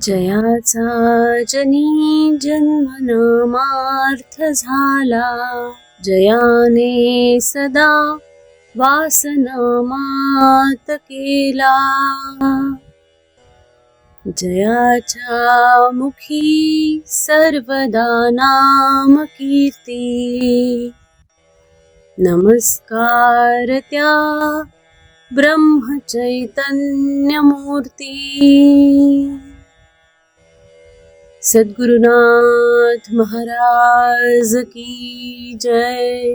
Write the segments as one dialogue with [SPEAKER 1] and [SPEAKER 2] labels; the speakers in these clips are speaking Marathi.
[SPEAKER 1] जयाचा जनी जन्म नामार्थ झाला. जयाने सदा वासनामात केला. जयाच्या मुखी सर्वदा नाम कीर्ती. नमस्कार त्या ब्रह्मचैतन्यमूर्ती सद्गुरुनाथ महाराज की जय।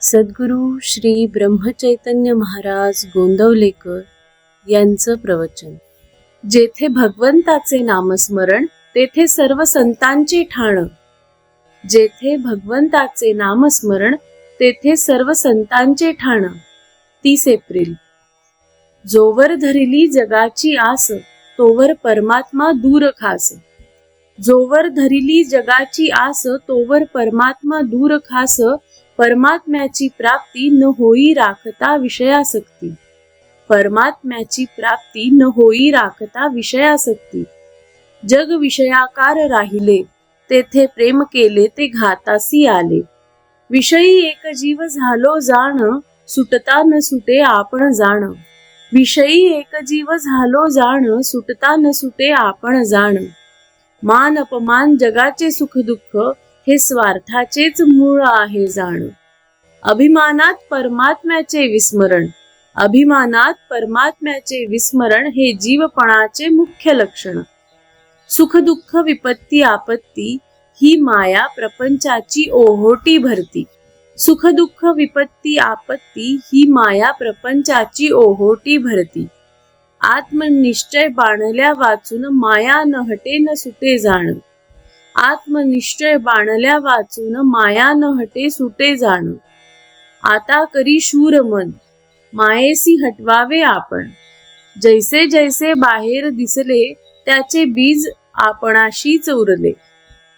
[SPEAKER 1] सद्गुरु श्री ब्रह्मचैतन्य महाराज गोंदवलेकर यांचं प्रवचन. जेथे भगवंताचे नामस्मरण तेथे सर्व संतांचे ठाण. जेथे भगवंताचे नामस्मरण तेथे सर्व संतांचे ठाण. तीस एप्रिल. जोवर धरिली जगाची आस तोवर परमात्मा दूर खास. जोवर धरिली जगाची आस तोवर परमात्मा दूर खास. परमात्म्याची प्राप्ती न होई राखता विषयासक्ती. परमात्म्याची प्राप्ती न होई राखता विषयासक्ती. जग विषयाकार राहिले तेथे प्रेम केले ते घातासी आले. विषयी एक जीव झालो जाण सुटता न सुटे आपण जाण. विषयी एक जीव झालो जाण सुटता न सुटे आपण जाण. मान अपमान जगाचे सुख दुःख हे स्वार्थाचेच मूळ आहे जाण. अभिमानात परमात्म्याचे विस्मरण अभिमानात परमात्म्याचे विस्मरण हे जीवपणाचे मुख्य लक्षण. सुख दुःख विपत्ती आपत्ती ही माया प्रपंचाची ओहोटी भरती. सुख दुःख विपत्ती आपत्ती ही माया प्रपंचाची ओहोटी भरती. आत्मनिश्चय बाणल्या वाचून माया न हटे न सुटे जाण. आत्मनिश्चय बाणल्या वाचून माया न हटे सुटे जाण. आता करी शूर मन मायेसी हटवावे आपण. जैसे जैसे बाहेर दिसले त्याचे बीज आपणाशीच उरले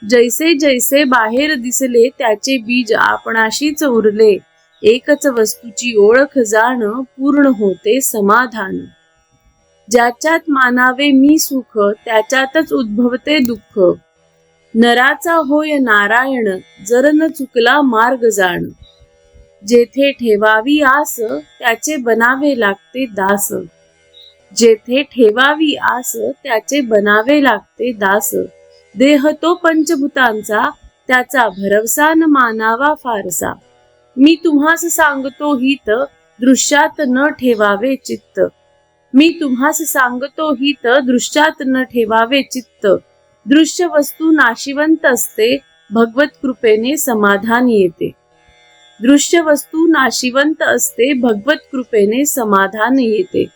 [SPEAKER 1] जैसे जैसे बाहेर दिसले त्याचे बीज आपणाशीच उरले. एकच वस्तूची ओळख जाण पूर्ण होते समाधान. ज्याच्यात मानावे मी सुख त्याच्यातच उद्भवते दुःख. नराचा होय नारायण जर न चुकला मार्ग जाण. जेथे ठेवावी आस त्याचे बनावे लागते दास. जेथे ठेवावी आस त्याचे बनावे लागते दास. देह तो पंचभूतांचा त्याचा भरवसा न मानावा फारसा. मी तुम्हास सांगतो हित दृश्यात न ठेवावे चित्त. मी तुम्हास सांगतो हित दृश्यात न ठेवावे चित्त. दृश्य वस्तू नाशिवंत असते भगवत कृपेने समाधान येते. दृश्य वस्तू नाशिवंत असते भगवत कृपेने समाधान येते.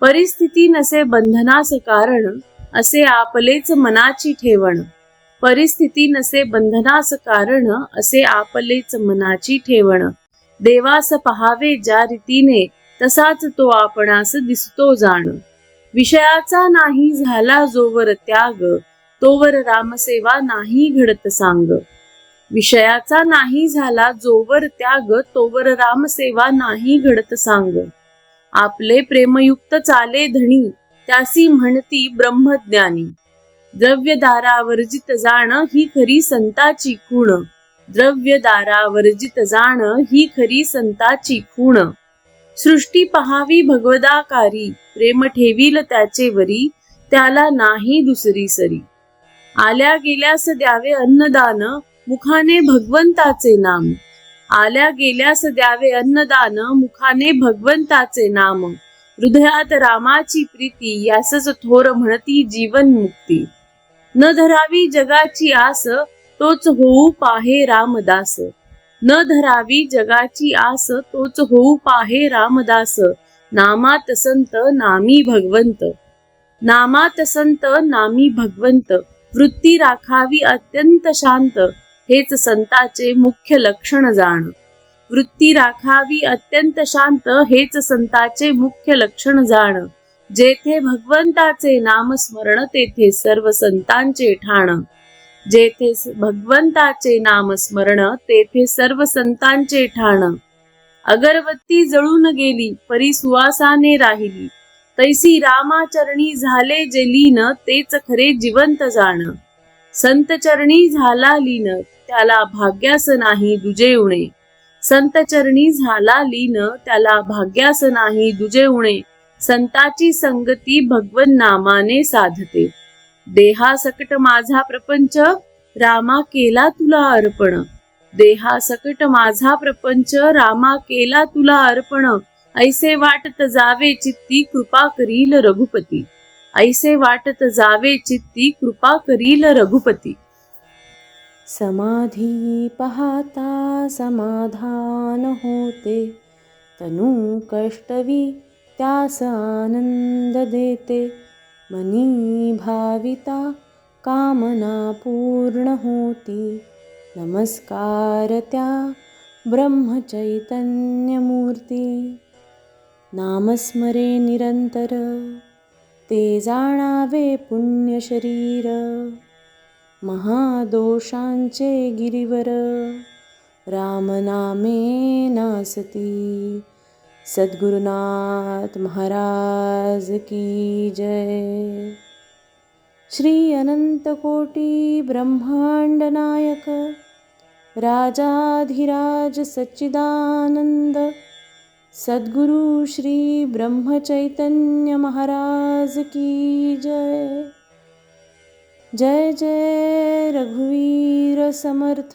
[SPEAKER 1] परिस्थिती नसे बंधनास कारण असे आपलेच मनाची ठेवण. परिस्थिती नसे बंधनास कारण असे आपलेच मनाची ठेवण. देवास पहावे ज्या रीतीने तसाच तो आपणास दिसतो जाण. विषयाचा नाही झाला जोवर त्याग तोवर रामसेवा नाही घडत सांग. विषयाचा नाही झाला जोवर त्याग तोवर रामसेवा नाही घडत सांग. आपले प्रेमयुक्त चाले धणी त्यासी म्हणती ब्रह्मज्ञानी. द्रव्य दारावर्जित जाण ही खरी संताची खूण. द्रव्य दारावर्जित जाण ही खरी संताची खूण. सृष्टी पहावी भगवदाकारी प्रेम ठेवील त्याचे वरी त्याला नाही दुसरी सरी. आल्या गेल्यास द्यावे अन्नदान मुखाने भगवंताचे नाम. आल्या गेल्यास द्यावे अन्नदान मुखाने भगवंताचे नाम. हृदयात रामाची प्रीती यासच थोर म्हणती जीवन मुक्ती. न धरावी जगाची आस तोच होऊ पाहे रामदास. न धरावी जगाची आस तोच होऊ पाहे रामदास. नामात संत नामी भगवंत. नामात संत नामी भगवंत. वृत्ती राखावी अत्यंत शांत. हेच संताचे मुख्य लक्षण जाण. वृत्ती राखावी अत्यंत शांत हेच संताचे मुख्य लक्षण जाण. जेथे भगवंताचे नामस्मरण तेथे सर्व संतांचे ठाण. जेथे भगवंताचे नामस्मरण तेथे सर्व संतांचे ठाण. अगरबत्ती जळून गेली परी सुवासाने राहिली. तैसी रामाचरणी झाले जे लीन तेच खरे जिवंत जाण. संतचरणी झाला लीन त्याला भाग्यास नाही दुजे उणे. संत चरणी झाला लीन त्याला भाग्यास नाही दुजे उणे संताची संगती भगवन नामाने साधते. देहा सकट माझा प्रपंच रामा केला तुला अर्पण. देहा सकट माझा प्रपंच रामा केला तुला अर्पण. ऐसे वाटत जावे चित्ती कृपा करील रघुपती. ऐसे वाटत जावे चित्ती कृपा करील रघुपती.
[SPEAKER 2] समाधी पाहता समाधान होते तनु कष्टवी त्यास आनंद देते। मनी भाविता कामना पूर्ण होती। नमस्कार त्या ब्रह्मचैतन्यमूर्ती। नामस्मरे निरंतर ते जाणावे पुण्य शरीर महादोषांचे गिरिवर रामनामे नासती। सद्गुरुनाथ महाराज की जय। श्री अनंतकोटी ब्रह्मांड नायक राजाधिराज सच्चिदानंद सद्गुरु श्री ब्रह्मचैतन्य महाराज की जय जय जय रघुवीर समर्थ